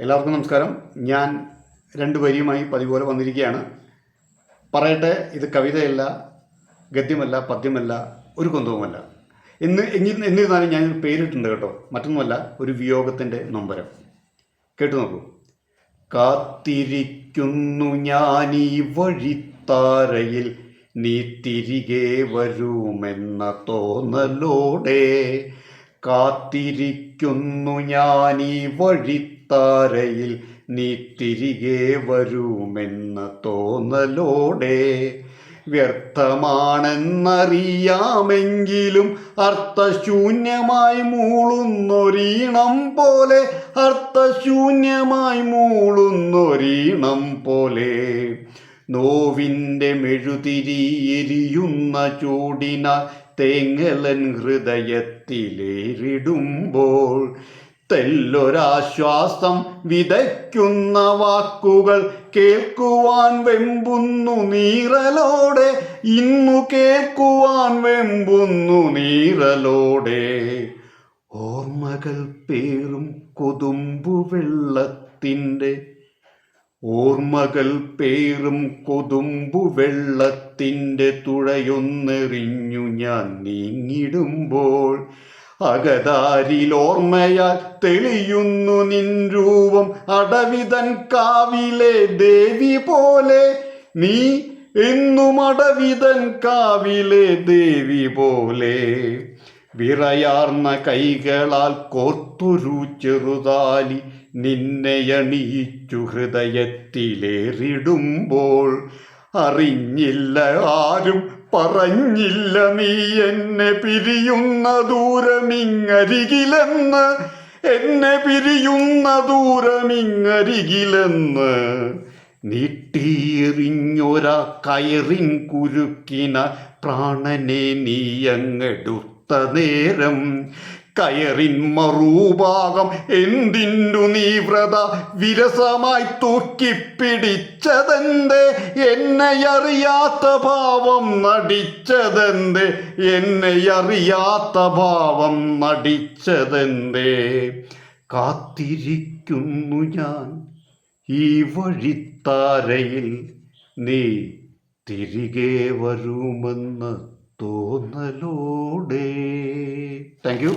എല്ലാവർക്കും നമസ്കാരം. ഞാൻ രണ്ട് വരിയുമായി പതിപോലെ വന്നിരിക്കുകയാണ്. പറയട്ടെ ഇത് കവിതയല്ല ഗദ്യമല്ല പദ്യമല്ല ഒരു കുന്തവുമല്ല. എന്ന് എങ്കിൽ എന്നിരുന്നാലും ഞാൻ പേരിട്ടുണ്ട് കേട്ടോ. മറ്റൊന്നുമല്ല ഒരു വിയോഗത്തിന്റെ നൊമ്പരം. കേട്ടു നോക്കൂ. കാത്തിരിക്കുന്നു ഞാൻ ഈ വഴിത്താരയിൽ നീ തിരികെ വരുമെന്ന തോന്നലോടെ കാത്തിരിക്കുന്നു ഞാൻ ഈ വഴിത്താരയിൽ. നീ തിരികെ വരുമെന്ന തോന്നലോടെ. വ്യർത്ഥമാണെന്നറിയാമെങ്കിലും അർത്ഥശൂന്യമായി മൂളുന്നൊരീണം പോലെ അർത്ഥശൂന്യമായി മൂളുന്നൊരീണം പോലെ. നോവിന്റെ മെഴുതിരി എരിയുന്ന ചൂടിന തേങ്ങലൻ ഹൃദയത്തിലേറിടുമ്പോൾ തെല്ലൊരാശ്വാസം വിതയ്ക്കുന്ന വാക്കുകൾ കേൾക്കുവാൻ വെമ്പുന്നു നീറലോടെ ഇന്നു കേൾക്കുവാൻ വെമ്പുന്നു നീറലോടെ. ഓർമ്മകൾ പേറും കൊതുമ്പു വെള്ളത്തിന്റെ ഓർമ്മകൾ പേറും കൊതുമ്പു വെള്ളത്തിന്റെ തുഴയൊന്നെറിഞ്ഞു ഞാൻ നീങ്ങിടുമ്പോൾ അകതാരിലോർമ്മയാൽ തെളിയുന്നു നിൻ രൂപം അടവിതൻ കാവിലെ ദേവി പോലെ. നീ എന്നും അടവിതൻ കാവിലെ ദേവി പോലെ. വിറയാർന്ന കൈകളാൽ കോർത്തൊരു ചെറുതാലി നിന്നെ അണിയിച്ചു ഹൃദയത്തിലേറിടുമ്പോൾ. അറിഞ്ഞില്ല ആരും പറഞ്ഞില്ല നീ എന്നെ പിരിയുന്ന ദൂരമിങ്ങരികിലെന്ന്. എന്നെ പിരിയുന്ന ദൂരമിങ്ങരികിലെന്ന്. നീട്ടിയെറിഞ്ഞൊരാ കയറിൻ കുരുക്കിന പ്രാണനെ നീ അങ്ങെടുത്ത. നേരം. കയറിൻ മറുഭാഗം എന്തിന്റെ നീ വ്രത? വിരസമായി തൂക്കിപ്പിടിച്ചതെന്ത്? എന്നെ അറിയാത്ത ഭാവം നടിച്ചതെന്ത്? എന്നെ അറിയാത്ത ഭാവം നടിച്ചതെന്ത്? കാത്തിരിക്കുന്നു ഞാൻ ഈ വഴിത്താരയിൽ. നീ തിരികെ വരുമെന്ന് തോന്നലോടെ. Thank you